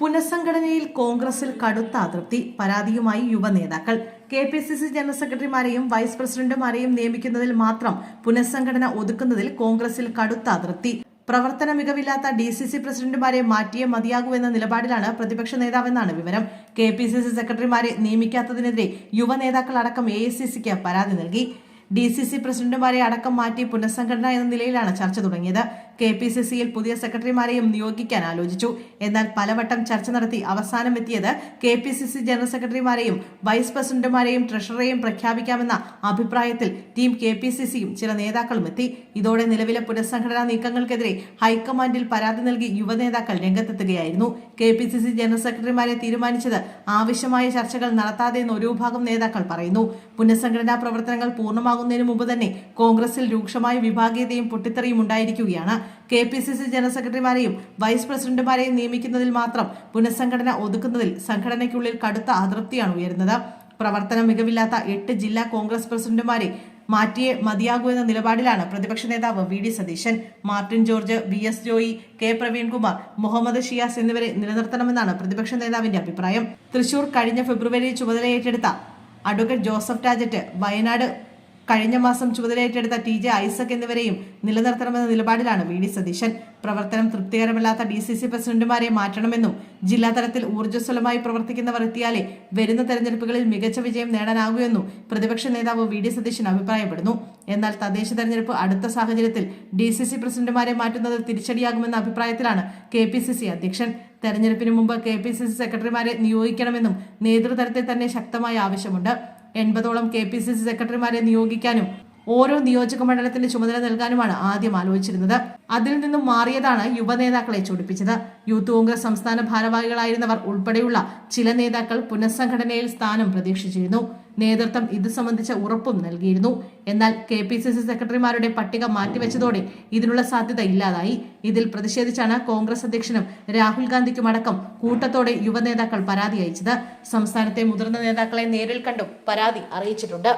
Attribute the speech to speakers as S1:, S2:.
S1: പുനഃസംഘടനയിൽ കോൺഗ്രസിൽ കടുത്ത അതൃപ്തി പരാതിയുമായി യുവനേതാക്കൾ K P C C general സെക്രട്ടറിമാരെയും vice പ്രസിഡന്റുമാരെയും നിയമിക്കുന്നതിൽ മാത്രം പുനഃസംഘടന ഒതുക്കുന്നതിൽ കോൺഗ്രസിൽ കടുത്ത അതൃപ്തി. പ്രവർത്തന മികവില്ലാത്ത ഡി സി സി പ്രസിഡന്റുമാരെ മാറ്റിയേ മതിയാകൂ എന്ന നിലപാടിലാണ് പ്രതിപക്ഷ നേതാവെന്നാണ് വിവരം. കെ പി സി സി സെക്രട്ടറിമാരെ നിയമിക്കാത്തതിനെതിരെ യുവനേതാക്കൾ അടക്കം എ ഐ സി സിക്ക് പരാതി നൽകി. ഡി സി സി പ്രസിഡന്റുമാരെ അടക്കം മാറ്റി പുനഃസംഘടന എന്ന നിലയിലാണ് ചർച്ച തുടങ്ങിയത്. കെ പി സി സിയിൽ പുതിയ സെക്രട്ടറിമാരെയും നിയോഗിക്കാൻ ആലോചിച്ചു. എന്നാൽ പലവട്ടം ചർച്ച നടത്തി അവസാനം എത്തിയത് K P C C general സെക്രട്ടറിമാരെയും vice പ്രസിഡന്റുമാരെയും ട്രഷറേയും പ്രഖ്യാപിക്കാമെന്ന അഭിപ്രായത്തിൽ ടീം കെ പി സി സിയും ചില നേതാക്കളും എത്തി. ഇതോടെ നിലവിലെ പുനഃസംഘടനാ നീക്കങ്ങൾക്കെതിരെ ഹൈക്കമാൻഡിൽ പരാതി നൽകി യുവനേതാക്കൾ രംഗത്തെത്തുകയായിരുന്നു. K P C C general സെക്രട്ടറിമാരെ തീരുമാനിച്ചത് ആവശ്യമായ ചർച്ചകൾ നടത്താതെ എന്ന് ഒരു വിഭാഗം നേതാക്കൾ പറയുന്നു. പുനഃസംഘടനാ പ്രവർത്തനങ്ങൾ പൂർണമാകുന്നതിന് മുമ്പ് തന്നെ കോൺഗ്രസിൽ രൂക്ഷമായ വിഭാഗീയതയും പൊട്ടിത്തെറിയും ഉണ്ടായിരിക്കുകയാണ്. K P C C general സെക്രട്ടറിമാരെയും vice പ്രസിഡന്റുമാരെയും നിയമിക്കുന്നതിൽ മാത്രം പുനഃസംഘടന ഒതുക്കുന്നതിൽ സംഘടനയ്ക്കുള്ളിൽ കടുത്ത അതൃപ്തിയാണ് ഉയരുന്നത്. പ്രവർത്തന മികവില്ലാത്ത എട്ട് ജില്ലാ കോൺഗ്രസ് പ്രസിഡന്റുമാരെ മാറ്റിയേ മതിയാകൂ എന്ന നിലപാടിലാണ് പ്രതിപക്ഷ നേതാവ് V D Satheesan. Martin George V S Joy K Praveenkumar Muhammad Shiyas എന്നിവരെ നിലനിർത്തണമെന്നാണ് പ്രതിപക്ഷ നേതാവിന്റെ അഭിപ്രായം. തൃശൂർ കഴിഞ്ഞ ഫെബ്രുവരിയിൽ ചുമതലയേറ്റെടുത്ത അഡ്വക്കേറ്റ് ജോസഫ് രാജറ്റ് വയനാട് കഴിഞ്ഞ മാസം ചുമതലയേറ്റെടുത്ത ടി ജെ ഐസക് എന്നിവരെയും നിലനിർത്തണമെന്ന നിലപാടിലാണ് വി ഡി സതീശൻ. പ്രവർത്തനം തൃപ്തികരമല്ലാത്ത ഡി സി സി പ്രസിഡന്റുമാരെ മാറ്റണമെന്നും ജില്ലാതലത്തിൽ ഊർജസ്വലമായി പ്രവർത്തിക്കുന്നവർ എത്തിയാലേ വരുന്ന തെരഞ്ഞെടുപ്പുകളിൽ മികച്ച വിജയം നേടാനാകൂ എന്നും പ്രതിപക്ഷ നേതാവ് വി ഡി സതീശൻ അഭിപ്രായപ്പെടുന്നു. എന്നാൽ തദ്ദേശ തെരഞ്ഞെടുപ്പ് അടുത്ത സാഹചര്യത്തിൽ ഡി സി സി പ്രസിഡന്റുമാരെ മാറ്റുന്നത് തിരിച്ചടിയാകുമെന്ന അഭിപ്രായത്തിലാണ് കെ പി സി സി അധ്യക്ഷൻ. തെരഞ്ഞെടുപ്പിന് മുമ്പ് കെ പി സി സി സെക്രട്ടറിമാരെ നിയോഗിക്കണമെന്നും നേതൃതലത്തിൽ തന്നെ ശക്തമായ ആവശ്യമുണ്ട്. എൺപതോളം കെ പി സി സി സെക്രട്ടറിമാരെ നിയോഗിക്കാനും ഓരോ നിയോജക മണ്ഡലത്തിന്റെ ചുമതല നൽകാനുമാണ് ആദ്യം ആലോചിച്ചിരുന്നത്. അതിൽ നിന്നും മാറിയതാണ് യുവനേതാക്കളെ ചൊടിപ്പിച്ചത്. യൂത്ത് കോൺഗ്രസ് സംസ്ഥാന ഭാരവാഹികളായിരുന്നവർ ഉൾപ്പെടെയുള്ള ചില നേതാക്കൾ പുനഃസംഘടനയിൽ സ്ഥാനം പ്രതീക്ഷിച്ചിരുന്നു. നേതൃത്വം ഇത് സംബന്ധിച്ച ഉറപ്പും നൽകിയിരുന്നു. എന്നാൽ കെ പി സി സി സെക്രട്ടറിമാരുടെ പട്ടിക മാറ്റിവെച്ചതോടെ ഇതിനുള്ള സാധ്യത ഇല്ലാതായി. ഇതിൽ പ്രതിഷേധിച്ചാണ് കോൺഗ്രസ് അധ്യക്ഷനും രാഹുൽ ഗാന്ധിക്കുമടക്കം കൂട്ടത്തോടെ യുവനേതാക്കൾ പരാതി അയച്ചത്. സംസ്ഥാനത്തെ മുതിർന്ന നേതാക്കളെ നേരിൽ കണ്ടും പരാതി അറിയിച്ചിട്ടുണ്ട്.